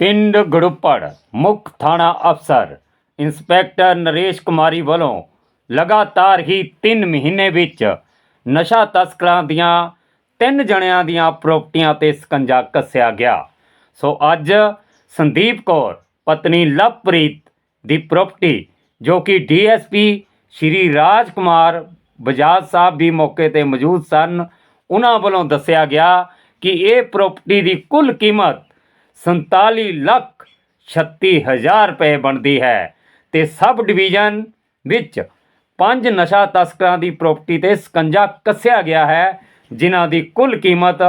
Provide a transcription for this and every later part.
ਪਿੰਡ ਗੜੁੱਪੜ, ਮੁੱਖ ਥਾਣਾ ਅਫਸਰ, ਇੰਸਪੈਕਟਰ ਨਰੇਸ਼ ਕੁਮਾਰੀ ਵੱਲੋਂ ਲਗਾਤਾਰ ਹੀ 3 ਮਹੀਨੇ ਵਿੱਚ ਨਸ਼ਾ ਤਸਕਰਾਂ ਦੀਆਂ ਤਿੰਨ ਜਣਿਆਂ ਦੀਆਂ ਪ੍ਰਾਪਰਟੀਆਂ ਤੇ ਸਕੰਜਾ ਕੱਸਿਆ ਗਿਆ। ਸੋ ਅੱਜ ਸੰਦੀਪ ਕੌਰ, ਪਤਨੀ ਲਵਪ੍ਰੀਤ ਦੀ ਪ੍ਰਾਪਰਟੀ, ਜੋ ਕਿ ਡੀਐਸਪੀ ਸ਼੍ਰੀ ਰਾਜ ਕੁਮਾਰ ਬਜਾਜ ਸਾਹਿਬ ਵੀ ਮੌਕੇ ਤੇ ਮੌਜੂਦ ਸਨ, ਉਹਨਾਂ ਵੱਲੋਂ ਦੱਸਿਆ ਗਿਆ ਕਿ ਇਹ ਪ੍ਰਾਪਰਟੀ ਦੀ ਕੁੱਲ ਕੀਮਤ 47 ਲੱਖ 36 ਹਜ਼ਾਰ ਰੁਪਏ ਬਣਦੀ ਹੈ ਤੇ ਸਬ ਡਿਵੀਜ਼ਨ ਵਿੱਚ ਪੰਜ ਨਸ਼ਾ ਤਸਕਰਾਂ ਦੀ ਪ੍ਰਾਪਰਟੀ ਤੇ ਸਕੰਜਾ ਕੱਸਿਆ ਗਿਆ ਹੈ, ਜਿਨ੍ਹਾਂ ਦੀ ਕੁੱਲ ਕੀਮਤ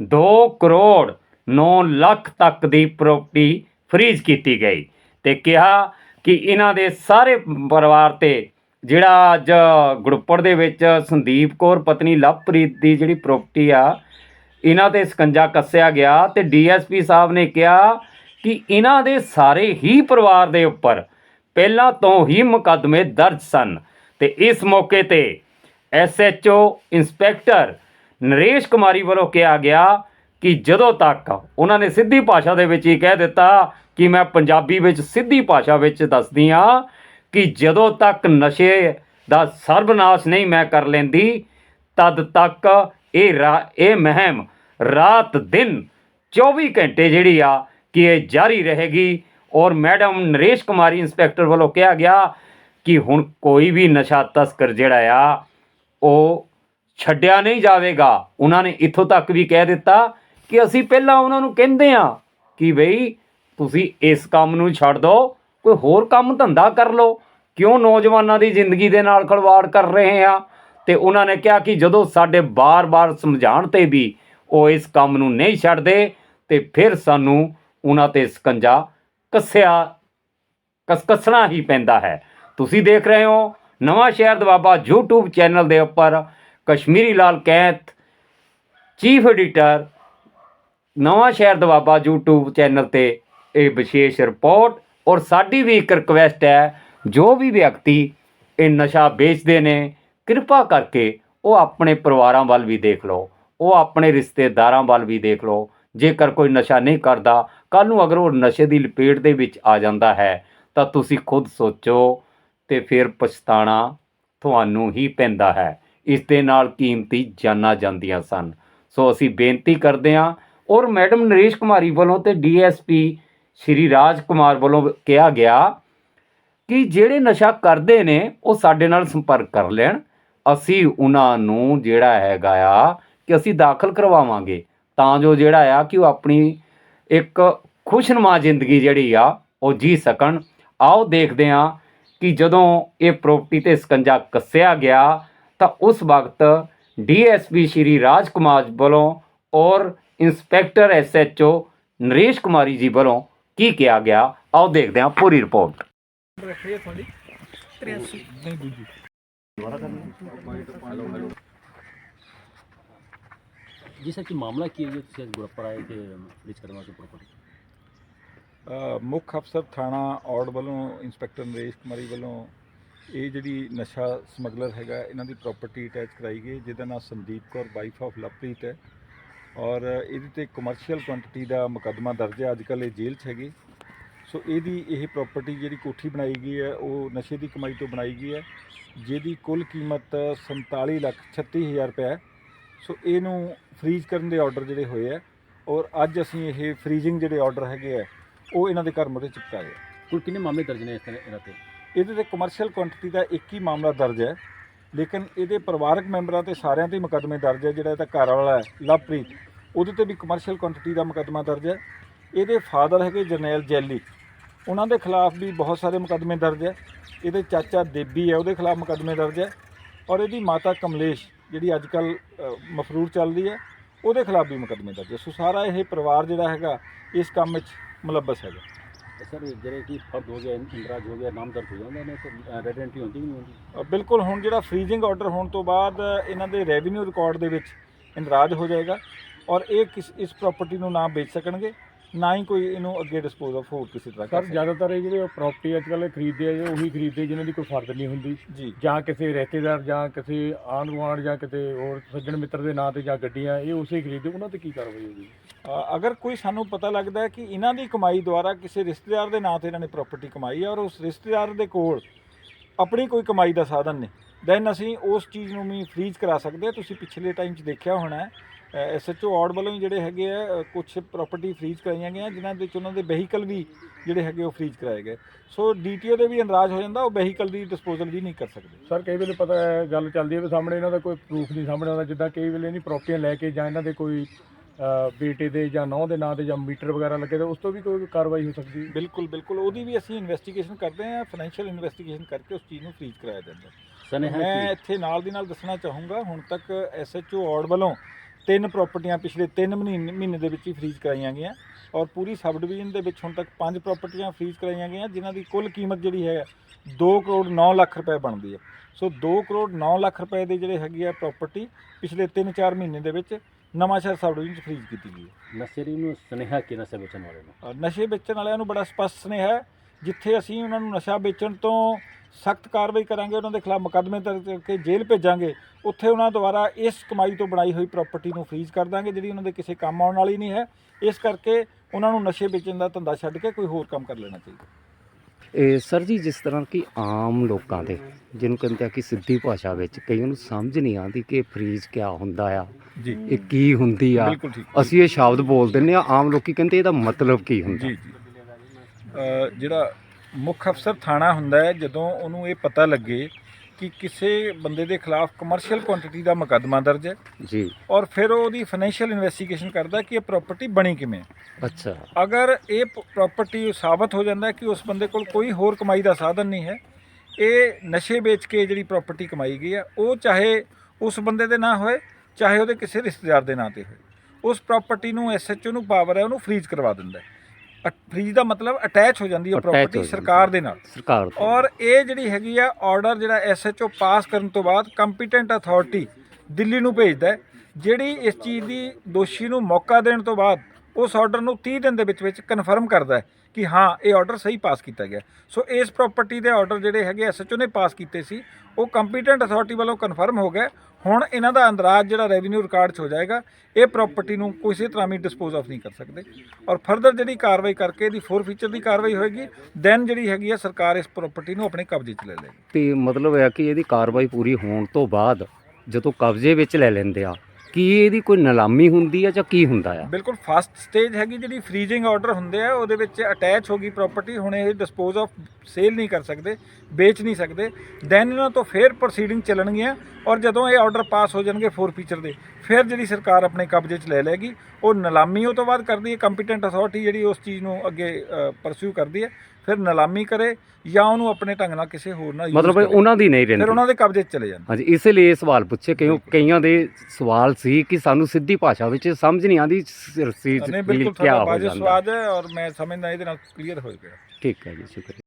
2 ਕਰੋੜ 9 ਲੱਖ ਤੱਕ ਦੀ ਪ੍ਰਾਪਰਟੀ ਫਰੀਜ਼ ਕੀਤੀ ਗਈ ਤੇ ਕਿਹਾ ਕਿ ਇਹਨਾਂ ਦੇ ਸਾਰੇ ਪਰਿਵਾਰ ਤੇ ਜਿਹੜਾ ਅੱਜ ਗੜੁੱਪੜ ਦੇ ਵਿੱਚ ਸੰਦੀਪ ਕੌਰ ਪਤਨੀ ਲਵਪ੍ਰੀਤ ਦੀ ਜਿਹੜੀ ਪ੍ਰਾਪਰਟੀ ਆ ਇਹਨਾਂ ਤੇ ਸਕੰਜਾ ਕੱਸਿਆ ਗਿਆ ਤੇ ਡੀਐਸਪੀ ਸਾਹਿਬ ਨੇ ਕਿਹਾ ਕਿ ਇਹਨਾਂ ਦੇ ਸਾਰੇ ਹੀ ਪਰਿਵਾਰ ਦੇ ਉੱਪਰ ਪਹਿਲਾਂ ਤੋਂ ਹੀ ਮੁਕੱਦਮੇ ਦਰਜ ਸਨ ਤੇ ਇਸ ਮੌਕੇ ਤੇ ਐਸਐਚਓ ਇੰਸਪੈਕਟਰ ਨਰੇਸ਼ ਕੁਮਾਰੀ ਵੱਲੋਂ ਕਿਹਾ ਗਿਆ ਕਿ ਜਦੋਂ ਤੱਕ ਉਹਨਾਂ ਨੇ ਸਿੱਧੀ ਭਾਸ਼ਾ ਦੇ ਵਿੱਚ ਹੀ ਕਹਿ ਦਿੱਤਾ ਕਿ ਮੈਂ ਪੰਜਾਬੀ ਵਿੱਚ ਸਿੱਧੀ ਭਾਸ਼ਾ ਵਿੱਚ ਦੱਸਦੀ ਆ ਕਿ ਜਦੋਂ ਤੱਕ ਨਸ਼ੇ ਦਾ ਸਰਬਨਾਸ਼ ਨਹੀਂ ਮੈਂ ਕਰ ਲੈਂਦੀ, ਤਦ ਤੱਕ ਇਹ ਰਾ- ਇਹ ਮਹਿਮ ਰਾਤ ਦਿਨ 24 ਘੰਟੇ ਜਿਹੜੀ ਆ ਕਿ ਇਹ ਜਾਰੀ ਰਹੇਗੀ। ਔਰ ਮੈਡਮ ਨਰੇਸ਼ ਕੁਮਾਰੀ ਇੰਸਪੈਕਟਰ ਵੱਲੋਂ ਕਿਹਾ ਗਿਆ ਕਿ ਹੁਣ ਕੋਈ ਵੀ ਨਸ਼ਾ ਤਸਕਰ ਜਿਹੜਾ ਆ, ਉਹ ਛੱਡਿਆ ਨਹੀਂ ਜਾਵੇਗਾ। ਉਹਨਾਂ ਨੇ ਇੱਥੋਂ ਤੱਕ ਵੀ ਕਹਿ ਦਿੱਤਾ ਕਿ ਅਸੀਂ ਪਹਿਲਾਂ ਉਹਨਾਂ ਨੂੰ ਕਹਿੰਦੇ ਆ ਕਿ ਬਈ ਤੁਸੀਂ ਇਸ ਕੰਮ ਨੂੰ ਛੱਡ ਦਿਓ, ਕੋਈ ਹੋਰ ਕੰਮ ਧੰਦਾ ਕਰ ਲਓ। ਕਿਉਂ ਨੌਜਵਾਨਾਂ ਦੀ ਜ਼ਿੰਦਗੀ ਦੇ ਨਾਲ ਖਲਵਾੜ ਕਰ ਰਹੇ ਆ ਤੇ ਉਹਨਾਂ ਨੇ ਕਿਹਾ ਕਿ ਜਦੋਂ ਸਾਡੇ ਬਾਰ-ਬਾਰ ਸਮਝਾਉਣ ਤੇ ਵੀ ਉਹ ਇਸ ਕੰਮ ਨੂੰ ਨਹੀਂ ਛੱਡਦੇ ਤੇ ਫਿਰ ਸਾਨੂੰ ਉਹਨਾਂ ਤੇ ਸਕੰਜਾ ਕੱਸਿਆ, ਕਸ, ਕੱਸਣਾ ਹੀ ਪੈਂਦਾ ਹੈ। ਤੁਸੀਂ ਦੇਖ ਰਹੇ ਹੋ ਨਵਾਂ ਸ਼ਹਿਰ ਦਵਾਬਾ YouTube ਚੈਨਲ ਦੇ ਉੱਪਰ Kashmiri Lal Kainth, chief editor, Nawanshahr Doaba YouTube channel ਤੇ ਇਹ ਵਿਸ਼ੇਸ਼ ਰਿਪੋਰਟ ਔਰ ਸਾਡੀ ਵੀ ਇੱਕ ਰਿਕਵੈਸਟ ਹੈ, ਜੋ ਵੀ ਵਿਅਕਤੀ ਇਹ ਨਸ਼ਾ ਵੇਚਦੇ ਨੇ, ਕਿਰਪਾ ਕਰਕੇ ਉਹ ਆਪਣੇ ਪਰਿਵਾਰਾਂ ਵੱਲ ਵੀ ਦੇਖ ਲਓ। ਉਹ ਆਪਣੇ ਰਿਸ਼ਤੇਦਾਰਾਂ ਵੱਲ ਵੀ ਦੇਖ ਲਓ। ਜੇਕਰ ਕੋਈ ਨਸ਼ਾ ਨਹੀਂ ਕਰਦਾ ਕੱਲ ਨੂੰ ਅਗਰ ਉਹ ਨਸ਼ੇ ਦੀ ਲਪੇਟ ਦੇ ਵਿੱਚ ਆ ਜਾਂਦਾ ਹੈ, ਤਾਂ ਤੁਸੀਂ ਖੁਦ ਸੋਚੋ ਤੇ ਫਿਰ ਪਛਤਾਣਾ ਤੁਹਾਨੂੰ ਹੀ ਪੈਂਦਾ ਹੈ। ਇਸ ਦੇ ਨਾਲ ਕੀਮਤੀ ਜਾਨਾਂ ਜਾਂਦੀਆਂ ਸਨ। ਸੋ ਅਸੀਂ ਬੇਨਤੀ ਕਰਦੇ ਹਾਂ ਔਰ ਮੈਡਮ ਨਰੇਸ਼ ਕੁਮਾਰੀ ਵੱਲੋਂ ਤੇ ਡੀਐਸਪੀ ਸ਼੍ਰੀ ਰਾਜ ਕੁਮਾਰ ਵੱਲੋਂ ਕਿਹਾ ਗਿਆ ਕਿ ਜਿਹੜੇ ਨਸ਼ਾ ਕਰਦੇ ਨੇ, ਉਹ ਸਾਡੇ ਨਾਲ ਸੰਪਰਕ ਕਰ ਲੈਣ। ਅਸੀਂ ਉਹਨਾਂ ਨੂੰ ਜਿਹੜਾ ਹੈਗਾ ਆ ਕਿ ਅਸੀਂ ਦਾਖਲ ਕਰਵਾਵਾਂਗੇ ਤਾਂ ਜੋ ਜਿਹੜਾ ਆ ਕਿ ਉਹ ਆਪਣੀ ਇੱਕ ਖੁਸ਼ਨੁਮਾ ਜ਼ਿੰਦਗੀ ਜਿਹੜੀ ਆ ਉਹ ਜੀ ਸਕਣ। ਆਓ ਦੇਖਦੇ ਹਾਂ ਕਿ ਜਦੋਂ ਇਹ ਪ੍ਰਾਪਰਟੀ ਤੇ ਸਕੰਜਾ ਕੱਸਿਆ ਗਿਆ ਤਾਂ ਉਸ ਵਕਤ ਡੀਐਸਪੀ ਸ਼੍ਰੀ ਰਾਜ ਕੁਮਾਰ ਵੱਲੋਂ ਔਰ ਇੰਸਪੈਕਟਰ ਐਸਐਚਓ ਨਰੇਸ਼ ਕੁਮਾਰੀ ਜੀ ਵੱਲੋਂ ਕੀ ਕਿਹਾ ਗਿਆ? ਆਓ ਦੇਖਦੇ ਹਾਂ ਪੂਰੀ ਰਿਪੋਰਟ। ਰੱਖੀ ਹੈ ਤੁਹਾਡੀ? 83 ਨਹੀਂ ਦੂਜੀ। ਜੀ ਸਰ ਕੀ ਮਾਮਲਾ ਕੀ ਹੈ ਜੀ? ਤੁਸੀਂ ਅੱਜ ਗੁਰਪੁਰ ਆਏ ਤੇ ਫ੍ਰਿਜ ਕਰਨ ਵਾਸਤੇ ਪ੍ਰੋਪਰਟੀ ਅ, ਮੁੱਖ ਅਫਸਰ ਥਾਣਾ ਔੜ ਵੱਲੋਂ ਇੰਸਪੈਕਟਰ ਨਰੇਸ਼ ਕੁਮਾਰੀ ਵੱਲੋਂ ਇਹ ਜਿਹੜੀ ਨਸ਼ਾ ਸਮਗਲਰ ਹੈਗਾ ਇਹਨਾਂ ਦੀ ਪ੍ਰਾਪਰਟੀ ਅਟੈਚ ਕਰਾਈ ਗਈ ਜਿਹਦਾ ਨਾਮ ਸੰਦੀਪ ਕੌਰ ਵਾਈਫ ਆਫ ਲਵਪ੍ਰੀਤ ਹੈ। ਔਰ ਇਹਦੇ ਤੇ ਕਮਰਸ਼ੀਅਲ ਕੁਆਂਟੀਟੀ ਦਾ ਮੁਕੱਦਮਾ ਦਰਜ ਹੈ ਅੱਜਕੱਲ ਇਹ ਜੇਲ੍ਹ 'ਚ ਹੈਗੀ। ਸੋ ਇਹਦੀ ਇਹ ਪ੍ਰਾਪਰਟੀ ਜਿਹੜੀ ਕੋਠੀ ਬਣਾਈ ਗਈ ਹੈ ਉਹ ਨਸ਼ੇ ਦੀ ਕਮਾਈ ਤੋਂ ਬਣਾਈ ਗਈ ਹੈ ਜਿਹਦੀ ਕੁੱਲ ਕੀਮਤ 47 ਲੱਖ 36 ਹਜ਼ਾਰ ਰੁਪਏ ਹੈ। ਸੋ ਇਹਨੂੰ ਫ੍ਰੀਜ਼ ਕਰਨ ਦੇ ਆਰਡਰ ਜਿਹੜੇ ਹੋਏ ਆ ਔਰ ਅੱਜ ਅਸੀਂ ਇਹ ਫ੍ਰੀਜ਼ਿੰਗ ਜਿਹੜੇ ਆਰਡਰ ਹੈਗੇ ਆ ਉਹ ਇਹਨਾਂ ਦੇ ਘਰ ਮੁਰੇ ਚਿਪਕਾਏ ਆ। ਕੁੱਲ ਕਿੰਨੇ ਮਾਮਲੇ ਦਰਜ ਨੇ ਇਸ ਤਰ੍ਹਾਂ ਇਹਨਾਂ ਤੇ? ਇਹਦੇ ਤੇ ਕਮਰਸ਼ੀਅਲ ਕੁਆਂਟੀਟੀ ਦਾ ਇੱਕ ਹੀ ਮਾਮਲਾ ਦਰਜ ਹੈ ਲੇਕਿਨ ਇਹਦੇ ਪਰਿਵਾਰਕ ਮੈਂਬਰਾਂ ਤੇ ਸਾਰਿਆਂ ਤੇ ਮੁਕੱਦਮੇ ਦਰਜ ਹੈ ਜਿਹੜਾ ਇਹਦਾ ਘਰ ਵਾਲਾ ਹੈ ਲਵਪ੍ਰੀਤ। ਉਹਦੇ ਤੇ ਵੀ ਕਮਰਸ਼ੀਅਲ ਕੁਆਂਟੀਟੀ ਦਾ ਮੁਕੱਦਮਾ ਦਰਜ ਹੈ। ਇਹਦੇ ਫਾਦਰ ਹੈਗੇ ਜਰਨੈਲ ਜੈਲੀ। ਉਹਨਾਂ ਦੇ ਖਿਲਾਫ ਵੀ ਬਹੁਤ ਸਾਰੇ ਮੁਕੱਦਮੇ ਦਰਜ ਹੈ। ਇਹਦੇ ਚਾਚਾ ਦੇਬੀ ਹੈ ਉਹਦੇ ਖਿਲਾਫ ਮੁਕੱਦਮੇ ਦਰਜ ਹੈ। ਔਰ ਇਹਦੀ ਮਾਤਾ ਕਮਲੇਸ਼। ਜਿਹੜੀ ਅੱਜ ਕੱਲ ਮਫਰੂਰ ਚੱਲਦੀ ਹੈ ਉਹਦੇ ਖਿਲਾਫ ਵੀ ਮੁਕੱਦਮੇ ਦਰਜ ਹੈ। ਸੋ ਸਾਰਾ ਇਹ ਪਰਿਵਾਰ ਜਿਹੜਾ ਹੈਗਾ ਇਸ ਕੰਮ ਵਿੱਚ ਮੁਲੱਬਸ ਹੈਗਾ। ਸਰ ਜਿਹੜੇ ਕਿ ਫਰਦ ਹੋ ਗਿਆ ਇੰਦਰਾਜ ਹੋ ਗਿਆ ਨਾਮ ਦਰਜ ਹੋ ਜਾਂਦਾ ਨੇ ਤੇ ਰੈਡ ਐਂਟਰੀ ਹੁੰਦੀ ਨਹੀਂ ਹੁੰਦੀ? ਬਿਲਕੁਲ ਹੁਣ ਜਿਹੜਾ ਫ੍ਰੀਜ਼ਿੰਗ ਆਰਡਰ ਹੋਣ ਤੋਂ ਬਾਅਦ ਇਹਨਾਂ ਦੇ ਰੈਵਨਿਊ ਰਿਕਾਰਡ ਦੇ ਵਿੱਚ ਇੰਦਰਾਜ ਹੋ ਜਾਏਗਾ ਔਰ ਇਹ ਕਿਸ ਇਸ ਪ੍ਰਾਪਰਟੀ ਨੂੰ ਨਾ ਵੇਚ ਸਕਣਗੇ। ਨਾ ਹੀ ਕੋਈ ਇਹਨੂੰ ਅੱਗੇ ਡਿਸਪੋਜ਼ ਆਫ ਹੋਰ ਕਿਸੇ ਤਰ੍ਹਾਂ ਸਰ ਕਰ ਸਕਦਾ। ਜ਼ਿਆਦਾਤਰ ਇਹ ਜਿਹੜੇ ਪ੍ਰਾਪਰਟੀ ਅੱਜ ਕੱਲ੍ਹ ਖਰੀਦਦੇ ਆ ਉਹੀ ਖਰੀਦਦੇ ਜਿਨ੍ਹਾਂ ਦੀ ਕੋਈ ਫਰਦ ਨਹੀਂ ਹੁੰਦੀ। ਜੀ। ਜਾਂ ਕਿਸੇ ਰਿਸ਼ਤੇਦਾਰ ਜਾਂ ਕਿਸੇ ਆਂਢ ਗੁਆਂਢ ਜਾਂ ਕਿਤੇ ਹੋਰ ਸੱਜਣ ਮਿੱਤਰ ਦੇ ਨਾਂ ਤੇ ਜਾਂ ਗੱਡੀਆਂ ਇਹ ਉਸੇ ਖਰੀਦਦੇ ਉਹਨਾਂ ਤੇ ਕੀ ਕਾਰਵਾਈ ਹੋਊਗੀ? ਅ, ਅਗਰ ਕੋਈ ਸਾਨੂੰ ਪਤਾ ਲੱਗਦਾ ਹੈ ਕਿ ਇਹਨਾਂ ਦੀ ਕਮਾਈ ਦੁਆਰਾ ਕਿਸੇ ਰਿਸ਼ਤੇਦਾਰ ਦੇ ਨਾਂ ਤੇ ਇਹਨਾਂ ਨੇ ਪ੍ਰਾਪਰਟੀ ਕਮਾਈ ਹੈ ਔਰ ਉਸ ਰਿਸ਼ਤੇਦਾਰ ਦੇ ਕੋਲ ਆਪਣੀ ਕੋਈ ਕਮਾਈ ਦਾ ਸਾਧਨ ਨਹੀਂ ਦੈਨ ਅਸੀਂ ਉਸ ਚੀਜ਼ ਨੂੰ ਵੀ ਫ੍ਰੀਜ਼ ਕਰਾ ਸਕਦੇ ਹਾਂ। ਤੁਸੀਂ ਪਿਛਲੇ ਟਾਈਮ 'ਚ ਦੇਖਿਆ ਹੋਣਾ ਹੈ ਐਸਐਚਓ ਆਰਡ ਵੱਲੋਂ ਵੀ ਜਿਹੜੇ ਹੈਗੇ ਆ ਕੁਝ ਪ੍ਰਾਪਰਟੀ ਫ੍ਰੀਜ਼ ਕਰਾਈਆਂ ਗਈਆਂ ਜਿਨ੍ਹਾਂ ਦੇ ਵਿੱਚ ਉਹਨਾਂ ਦੇ ਵਹੀਕਲ ਵੀ ਜਿਹੜੇ ਹੈਗੇ ਉਹ ਫ੍ਰੀਜ਼ ਕਰਾਏ ਗਏ। ਸੋ ਡੀਟੀਓ ਦੇ ਵੀ ਇਨਰਾਜ ਹੋ ਜਾਂਦਾ ਉਹ ਵਹੀਕਲ ਦੀ ਡਿਸਪੋਜ਼ਲ ਵੀ ਨਹੀਂ ਕਰ ਸਕਦੇ। ਸਰ ਕਈ ਵੇਲੇ ਪਤਾ ਹੈ ਗੱਲ ਚੱਲਦੀ ਹੈ ਵੀ ਸਾਹਮਣੇ ਇਹਨਾਂ ਦਾ ਕੋਈ ਪ੍ਰੂਫ ਨਹੀਂ ਸਾਹਮਣੇ ਆਉਂਦਾ ਜਿੱਦਾਂ ਕਈ ਵੇਲੇ ਨਹੀਂ ਪ੍ਰਾਪਰਟੀਆਂ ਲੈ ਕੇ ਜਾਂ ਇਹਨਾਂ ਦੇ ਕੋਈ ਬੇਟੇ ਦੇ ਜਾਂ ਨੌਂ ਦੇ ਨਾਂ ਤੇ ਜਾਂ ਮੀਟਰ ਵਗੈਰਾ ਲੱਗੇ ਤਾਂ ਉਸ ਤੋਂ ਵੀ ਕੋਈ ਕਾਰਵਾਈ ਹੋ ਸਕਦੀ ਹੈ? ਬਿਲਕੁਲ ਬਿਲਕੁਲ। ਉਹਦੀ ਵੀ ਅਸੀਂ ਇਨਵੈਸਟੀਗੇਸ਼ਨ ਕਰਦੇ ਹਾਂ ਫਾਈਨੈਂਸ਼ੀਅਲ ਇਨਵੈਸਟੀਗੇਸ਼ਨ ਕਰਕੇ ਉਸ ਚੀਜ਼ ਨੂੰ ਫ੍ਰੀਜ਼ ਕਰਾਇਆ ਜਾਂਦਾ। ਮੈਂ ਇੱਥੇ ਨਾਲ ਦੀ ਨਾਲ ਦੱਸਣਾ ਚਾਹੂੰਗਾ ਹੁਣ ਤੱਕ ਐਸਐਚਓ ਆਰਡ ਵੱਲੋਂ ਤਿੰਨ ਪ੍ਰਾਪਰਟੀਆਂ ਪਿਛਲੇ 3 ਮਹੀਨੇ ਮਹੀਨੇ ਦੇ ਵਿੱਚ ਹੀ ਫ੍ਰੀਜ਼ ਕਰਾਈਆਂ ਗਈਆਂ ਔਰ ਪੂਰੀ ਸਬ ਡਿਵੀਜ਼ਨ ਦੇ ਵਿੱਚ ਹੁਣ ਤੱਕ ਪੰਜ ਪ੍ਰਾਪਰਟੀਆਂ ਫ੍ਰੀਜ਼ ਕਰਾਈਆਂ ਗਈਆਂ ਜਿਨ੍ਹਾਂ ਦੀ ਕੁੱਲ ਕੀਮਤ ਜਿਹੜੀ ਹੈ 2 ਕਰੋੜ 9 ਲੱਖ ਰੁਪਏ ਬਣਦੀ ਹੈ। ਸੋ 2 ਕਰੋੜ 9 ਲੱਖ ਰੁਪਏ ਦੇ ਜਿਹੜੇ ਹੈਗੀ ਆ ਪ੍ਰਾਪਰਟੀ ਪਿਛਲੇ 3-4 ਮਹੀਨੇ ਦੇ ਵਿੱਚ ਨਵਾਂ ਸ਼ਹਿਰ ਸਬ ਡਿਵੀਜ਼ਨ 'ਚ ਫ੍ਰੀਜ਼ ਕੀਤੀ ਗਈ ਹੈ। ਨਸ਼ੇਰੀ ਨੂੰ ਸੁਨੇਹਾ ਕੀ ਨਸ਼ੇ ਵੇਚਣ ਵਾਲੇ ਨੂੰ? ਨਸ਼ੇ ਵੇਚਣ ਵਾਲਿਆਂ ਨੂੰ ਬੜਾ ਸਪਸ਼ਟ ਸੁਨੇਹਾ ਹੈ ਜਿੱਥੇ ਅਸੀਂ ਉਹਨਾਂ ਨੂੰ ਨਸ਼ਾ ਵੇਚਣ ਤੋਂ ਸਖਤ ਕਾਰਵਾਈ ਕਰਾਂਗੇ ਉਹਨਾਂ ਦੇ ਖਿਲਾਫ ਮੁਕੱਦਮੇ ਦਰਜ ਕਰਕੇ ਜੇਲ੍ਹ ਭੇਜਾਂਗੇ ਉੱਥੇ ਉਹਨਾਂ ਦੁਆਰਾ ਇਸ ਕਮਾਈ ਤੋਂ ਬਣਾਈ ਹੋਈ ਪ੍ਰਾਪਰਟੀ ਨੂੰ ਫ੍ਰੀਜ਼ ਕਰ ਦਾਂਗੇ ਜਿਹੜੀ ਉਹਨਾਂ ਦੇ ਕਿਸੇ ਕੰਮ ਆਉਣ ਵਾਲੀ ਨਹੀਂ ਹੈ। ਇਸ ਕਰਕੇ ਉਹਨਾਂ ਨੂੰ ਨਸ਼ੇ ਵੇਚਣ ਦਾ ਧੰਦਾ ਛੱਡ ਕੇ ਕੋਈ ਹੋਰ ਕੰਮ ਕਰ ਲੈਣਾ ਚਾਹੀਦਾ। ਇਹ ਸਰ ਜੀ ਜਿਸ ਤਰ੍ਹਾਂ ਕਿ ਆਮ ਲੋਕਾਂ ਦੇ ਜਿਹਨੂੰ ਕਹਿੰਦੇ ਆ ਕਿ ਸਿੱਧੀ ਭਾਸ਼ਾ ਵਿੱਚ ਕਈਆਂ ਨੂੰ ਸਮਝ ਨਹੀਂ ਆਉਂਦੀ ਕਿ ਫਰੀਜ਼ ਕਿਆ ਹੁੰਦਾ ਆ ਜੀ। ਇਹ ਕੀ ਹੁੰਦੀ ਆ। ਅਸੀਂ ਇਹ ਸ਼ਬਦ ਬੋਲ ਦਿੰਦੇ ਆ ਆਮ ਲੋਕੀ ਕਹਿੰਦੇ ਇਹਦਾ ਮਤਲਬ ਕੀ ਹੁੰਦਾ? ਜੀ ਜੀ। ਜਿਹੜਾ ਮੁੱਖ ਅਫਸਰ ਥਾਣਾ ਹੁੰਦਾ ਹੈ ਜਦੋਂ ਉਹਨੂੰ ਇਹ ਪਤਾ ਲੱਗੇ ਕਿ ਕਿਸੇ ਬੰਦੇ ਦੇ ਖਿਲਾਫ ਕਮਰਸ਼ੀਅਲ ਕੁਆਂਟੀਟੀ ਦਾ ਮੁਕੱਦਮਾ ਦਰਜ ਹੈ ਜੀ। ਔਰ ਫਿਰ ਉਹ ਉਹਦੀ ਫਾਈਨੈਂਸ਼ੀਅਲ ਇਨਵੈਸਟੀਗੇਸ਼ਨ ਕਰਦਾ ਕਿ ਇਹ ਪ੍ਰਾਪਰਟੀ ਬਣੀ ਕਿਵੇਂ। ਅੱਛਾ। ਅਗਰ ਇਹ ਪ੍ਰਾਪਰਟੀ ਸਾਬਤ ਹੋ ਜਾਂਦਾ ਕਿ ਉਸ ਬੰਦੇ ਕੋਲ ਕੋਈ ਹੋਰ ਕਮਾਈ ਦਾ ਸਾਧਨ ਨਹੀਂ ਹੈ ਇਹ ਨਸ਼ੇ ਵੇਚ ਕੇ ਜਿਹੜੀ ਪ੍ਰਾਪਰਟੀ ਕਮਾਈ ਗਈ ਹੈ ਉਹ ਚਾਹੇ ਉਸ ਬੰਦੇ ਦੇ ਨਾਂ ਹੋਏ ਚਾਹੇ ਉਹਦੇ ਕਿਸੇ ਰਿਸ਼ਤੇਦਾਰ ਦੇ ਨਾਂ ਤੇ ਹੋਏ ਉਸ ਪ੍ਰਾਪਰਟੀ ਨੂੰ ਐਸਐਚਓ ਨੂੰ ਪਾਵਰ ਹੈ ਉਹਨੂੰ ਫ੍ਰੀਜ਼ ਕਰਵਾ ਦਿੰਦਾ ਹੈ। ਫ੍ਰੀਜ਼ ਦਾ ਮਤਲਬ ਅਟੈਚ ਹੋ ਜਾਂਦੀ ਹੈ Attach ਹੋ ਪ੍ਰਾਪਰਟੀ ਜਾਂਦੀ ਸਰਕਾਰ ਦੇ ਨਾਲ। ਸਰਕਾਰ ਤੋਂ ਔਰ ਇਹ ਜਿਹੜੀ ਹੈਗੀ ਆ ਆਰਡਰ ਜਿਹੜਾ ਐਸਐਚਓ ਪਾਸ ਕਰਨ ਤੋਂ ਬਾਅਦ ਕੰਪੀਟੈਂਟ ਅਥਾਰਟੀ ਦਿੱਲੀ ਨੂੰ ਭੇਜਦਾ ਹੈ ਜਿਹੜੀ ਇਸ ਚੀਜ਼ ਦੀ ਦੋਸ਼ੀ ਨੂੰ ਮੌਕਾ ਦੇਣ ਤੋਂ ਬਾਅਦ ਉਸ ਆਰਡਰ ਨੂੰ 30 ਦਿਨ ਦੇ ਵਿੱਚ ਵਿੱਚ ਕਨਫਰਮ ਕਰਦਾ ਹੈ ਕਿ ਹਾਂ, ਇਹ ਆਰਡਰ ਸਹੀ ਪਾਸ ਕੀਤਾ ਗਿਆ। ਸੋ ਇਸ ਪ੍ਰਾਪਰਟੀ ਦੇ ਆਰਡਰ ਜਿਹੜੇ ਹੈਗੇ ਐਸਐਚਓ ਨੇ ਪਾਸ ਕੀਤੇ ਸੀ, ਉਹ ਕੰਪੀਟੈਂਟ ਅਥਾਰਟੀ ਵੱਲੋਂ ਕਨਫਰਮ ਹੋ ਗਿਆ ਹੁਣ ਇਹਨਾਂ ਦਾ ਅੰਦਰਾਜ ਜਿਹੜਾ ਰੈਵਨਿਊ ਰਿਕਾਰਡ 'ਚ ਹੋ ਜਾਏਗਾ, ਇਹ ਪ੍ਰਾਪਰਟੀ ਨੂੰ ਕਿਸੇ ਤਰ੍ਹਾਂ ਵੀ ਡਿਸਪੋਜ਼ ਆਫ ਨਹੀਂ ਕਰ ਸਕਦੇ। ਔਰ ਫਰਦਰ ਜਿਹੜੀ ਕਾਰਵਾਈ ਕਰਕੇ ਇਹਦੀ ਫੋਰ ਫੀਚਰ ਦੀ ਕਾਰਵਾਈ ਹੋਏਗੀ ਦੈਨ ਜਿਹੜੀ ਹੈਗੀ ਆ, ਸਰਕਾਰ ਇਸ ਪ੍ਰਾਪਰਟੀ ਨੂੰ ਆਪਣੇ ਕਬਜ਼ੇ 'ਚ ਲੈ ਲਏਗੀ। ਤੇ ਮਤਲਬ ਹੈ ਕਿ ਇਹਦੀ ਕਾਰਵਾਈ ਪੂਰੀ ਹੋਣ ਤੋਂ ਬਾਅਦ ਜਦੋਂ ਕਬਜ਼ੇ ਵਿੱਚ ਲੈ ਲੈਂਦੇ ਆ ਕੀ ਇਹਦੀ ਕੋਈ ਨਿਲਾਮੀ ਹੁੰਦੀ ਆ ਜਾਂ ਕੀ ਹੁੰਦਾ ਆ? ਬਿਲਕੁਲ ਫਸਟ ਸਟੇਜ ਹੈਗੀ ਜਿਹੜੀ ਫ੍ਰੀਜ਼ਿੰਗ ਆਰਡਰ ਹੁੰਦੇ ਆ, ਉਹਦੇ ਵਿੱਚ ਅਟੈਚ ਹੋ ਗਈ ਪ੍ਰਾਪਰਟੀ ਹੁਣ ਇਹ ਡਿਸਪੋਜ਼ ਆਫ ਸੇਲ ਨਹੀਂ ਕਰ ਸਕਦੇ, ਵੇਚ ਨਹੀਂ ਸਕਦੇ। ਦੈਨ ਇਹਨਾਂ ਤੋਂ ਫੇਰ ਪ੍ਰੋਸੀਡਿੰਗ ਚੱਲਣਗੀਆਂ ਔਰ ਜਦੋਂ ਇਹ ਆਰਡਰ ਪਾਸ ਹੋ ਜਾਣਗੇ ਫੋਰ ਫੀਚਰ ਦੇ, ਫਿਰ ਜਿਹੜੀ ਸਰਕਾਰ ਆਪਣੇ ਕਬਜ਼ੇ 'ਚ ਲੈ ਲਏਗੀ। ਉਹ ਨਿਲਾਮੀ ਉਹ ਤੋਂ ਬਾਅਦ ਕਰਦੀ ਹੈ ਕੰਪੀਟੈਂਟ ਅਥਾਰਟੀ ਜਿਹੜੀ ਉਸ ਚੀਜ਼ ਨੂੰ ਅੱਗੇ ਪਰਸਿਊ ਕਰਦੀ ਹੈ। ਫਿਰ ਨਿਲਾਮੀ ਕਰੇ ਜਾਂ ਉਹਨੂੰ ਆਪਣੇ ਢੰਗ ਨਾਲ ਕਿਸੇ ਹੋਰ ਨਾਲ use ਮਤਲਬ ਕਰੇ। ਉਹਨਾਂ ਦੀ ਨਹੀਂ ਫਿਰ ਰਹਿੰਦੀ ਉਹਨਾਂ ਦੇ ਕਬਜ਼ੇ 'ਚ ਚਲੇ ਜਾਂਦੇ। ਹਾਂਜੀ ਇਸੇ ਲਈ ਇਹ ਸਵਾਲ ਪੁੱਛੇ ਕਿਉਂ ਕਈਆਂ ਦੇ ਸਵਾਲ ਸੀ ਕਿ ਸਾਨੂੰ ਸਿੱਧੀ ਭਾਸ਼ਾ ਵਿੱਚ ਸਮਝ ਨਹੀਂ ਆਉਂਦੀ ਰਸੀਦ ਨਹੀਂ ਬਿਲਕੁਲ ਕਿਆ ਤੁਹਾਡਾ ਹੋ ਬਾਜੂ ਜਾਂਦਾ। ਸਵਾਦ ਹੈ ਔਰ ਮੈਂ ਸਮਝਦਾ ਇਹਦੇ ਨਾਲ ਕਲੀਅਰ ਹੋ ਗਿਆ ਠੀਕ ਹੈ ਜੀ ਸ਼ੁਕਰੀਆ।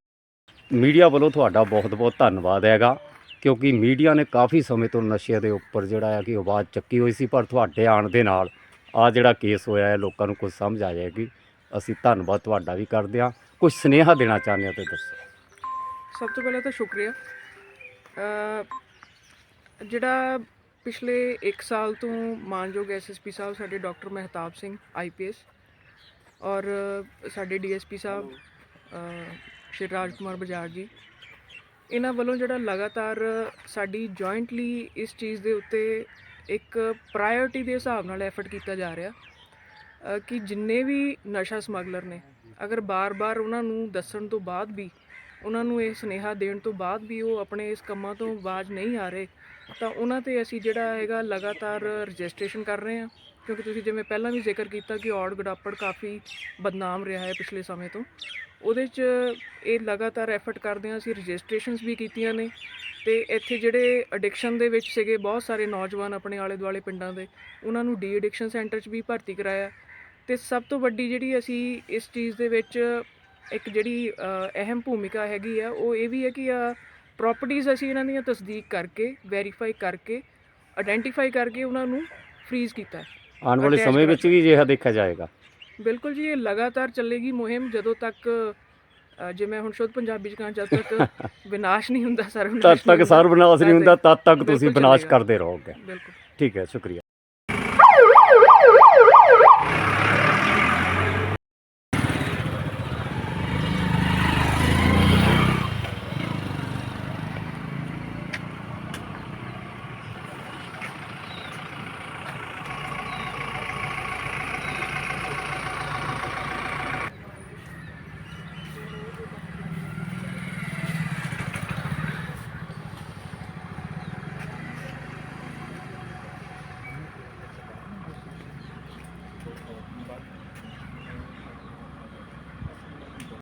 ਮੀਡੀਆ ਵੱਲੋਂ ਤੁਹਾਡਾ ਬਹੁਤ-ਬਹੁਤ ਧੰਨਵਾਦ ਹੈਗਾ ਕਿਉਂਕਿ ਮੀਡੀਆ ਨੇ ਕਾਫੀ ਸਮੇਂ ਤੋਂ ਨਸ਼ੇ ਦੇ ਉੱਪਰ ਜਿਹੜਾ ਹੈ ਕਿ ਆਵਾਜ਼ ਚੱਕੀ ਹੋਈ ਸੀ ਪਰ ਤੁਹਾਡੇ ਆਉਣ ਦੇ ਨਾਲ ਆ ਜਿਹੜਾ ਕੇਸ ਹੋਇਆ ਹੈ ਲੋਕਾਂ ਨੂੰ ਕੁਝ ਸਮਝ ਆ ਜਾਏਗੀ। ਅਸੀਂ ਧੰਨਵਾਦ ਤੁਹਾਡਾ ਵੀ ਕਰਦੇ ਹਾਂ। ਕੁਝ ਸੁਨੇਹਾ ਦੇਣਾ ਚਾਹੁੰਦੇ ਹੋ ਤੇ ਦੱਸੋ। ਸਭ ਤੋਂ ਪਹਿਲਾਂ ਤਾਂ ਸ਼ੁਕਰੀਆ। ਅ, ਜਿਹੜਾ ਪਿਛਲੇ 1 ਸਾਲ ਤੋਂ ਮਾਨਯੋਗ ਐਸਐਸਪੀ ਸਾਹਿਬ ਸਾਡੇ ਡਾਕਟਰ ਮਹਿਤਾਬ ਸਿੰਘ ਆਈਪੀਐਸ ਔਰ ਸਾਡੇ ਡੀਐਸਪੀ ਸਾਹਿਬ ਅ, ਸ਼੍ਰੀ ਰਾਜ ਕੁਮਾਰ ਬਜਾਜ ਜੀ ਇਹਨਾਂ ਵੱਲੋਂ ਜਿਹੜਾ ਲਗਾਤਾਰ ਸਾਡੀ ਜੁਆਇੰਟਲੀ ਇਸ ਚੀਜ਼ ਦੇ ਉੱਤੇ ਇੱਕ ਪ੍ਰਾਇੋਰਟੀ ਦੇ ਹਿਸਾਬ ਨਾਲ ਐਫਰਟ ਕੀਤਾ ਜਾ ਰਿਹਾ ਅ, ਕਿ ਜਿੰਨੇ ਵੀ ਨਸ਼ਾ ਸਮਗਲਰ ਨੇ ਅਗਰ ਬਾਰ-ਬਾਰ ਉਹਨਾਂ ਨੂੰ ਦੱਸਣ ਤੋਂ ਬਾਅਦ ਵੀ, ਉਹਨਾਂ ਨੂੰ ਇਹ ਸੁਨੇਹਾ ਦੇਣ ਤੋਂ ਬਾਅਦ ਵੀ ਉਹ ਆਪਣੇ ਇਸ ਕੰਮਾਂ ਤੋਂ ਬਾਜ ਨਹੀਂ ਆ ਰਹੇ, ਤਾਂ ਉਹਨਾਂ ਤੇ ਅਸੀਂ ਜਿਹੜਾ ਹੈਗਾ ਲਗਾਤਾਰ ਰਜਿਸਟ੍ਰੇਸ਼ਨ ਕਰ ਰਹੇ ਹਾਂ। ਕਿਉਂਕਿ ਤੁਸੀਂ ਜਿਵੇਂ ਪਹਿਲਾਂ ਵੀ ਜ਼ਿਕਰ ਕੀਤਾ ਕਿ ਔੜ ਗੜਾਪੜ ਕਾਫੀ ਬਦਨਾਮ ਰਿਹਾ ਹੈ ਪਿਛਲੇ ਸਮੇਂ ਤੋਂ, ਉਹਦੇ 'ਚ ਇਹ ਲਗਾਤਾਰ ਐਫਰਟ ਕਰਦੇ ਹਾਂ ਅਸੀਂ ਰਜਿਸਟ੍ਰੇਸ਼ਨਸ ਵੀ ਕੀਤੀਆਂ ਨੇ, ਤੇ ਇੱਥੇ ਜਿਹੜੇ ਐਡਿਕਸ਼ਨ ਦੇ ਵਿੱਚ ਸੀਗੇ ਬਹੁਤ ਸਾਰੇ ਨੌਜਵਾਨ ਆਪਣੇ ਆਲੇ ਦੁਆਲੇ ਪਿੰਡਾਂ ਦੇ, ਉਹਨਾਂ ਨੂੰ ਡੀ ਐਡਿਕਸ਼ਨ ਸੈਂਟਰ 'ਚ ਵੀ ਭਰਤੀ ਕਰਾਇਆ ਤੇ ਸਭ ਤੋਂ ਵੱਡੀ ਜਿਹੜੀ ਅਸੀਂ ਇਸ ਚੀਜ਼ ਦੇ ਵਿੱਚ ਇੱਕ ਜਿਹੜੀ ਅਹਿਮ ਭੂਮਿਕਾ ਹੈਗੀ ਆ ਉਹ ਇਹ ਵੀ ਹੈ ਕਿ ਆ ਪ੍ਰਾਪਰਟੀਆਂ ਅਸੀਂ ਇਹਨਾਂ ਦੀਆਂ ਤਸਦੀਕ ਕਰਕੇ ਵੈਰੀਫਾਈ ਕਰਕੇ ਆਇਡੈਂਟੀਫਾਈ ਕਰਕੇ ਉਹਨਾਂ ਨੂੰ ਫ੍ਰੀਜ਼ ਕੀਤਾ ਹੈ। ਆਉਣ ਵਾਲੇ ਸਮੇਂ ਵਿੱਚ ਵੀ ਅਜਿਹਾ ਦੇਖਿਆ ਜਾਏਗਾ। ਬਿਲਕੁਲ ਜੀ ਇਹ ਲਗਾਤਾਰ ਚੱਲੇਗੀ ਮੁਹਿੰਮ ਜਦੋਂ ਤੱਕ ਜੇ ਮੈਂ ਹੁਣ ਸ਼ੁੱਧ ਪੰਜਾਬੀ ਚ ਕਹਾਂ ਜਦ ਤੱਕ ਵਿਨਾਸ਼ ਨਹੀਂ ਹੁੰਦਾ ਸਰਵਨਾਸ਼ ਤਦ ਤੱਕ ਸਰਵਨਾਸ਼ ਨਹੀਂ ਹੁੰਦਾ ਤਦ ਤੱਕ ਤੁਸੀਂ ਵਿਨਾਸ਼। ਕਰਦੇ ਰਹੋਗੇ। ਬਿਲਕੁਲ। ਠੀਕ ਹੈ ਸ਼ੁਕਰੀਆ।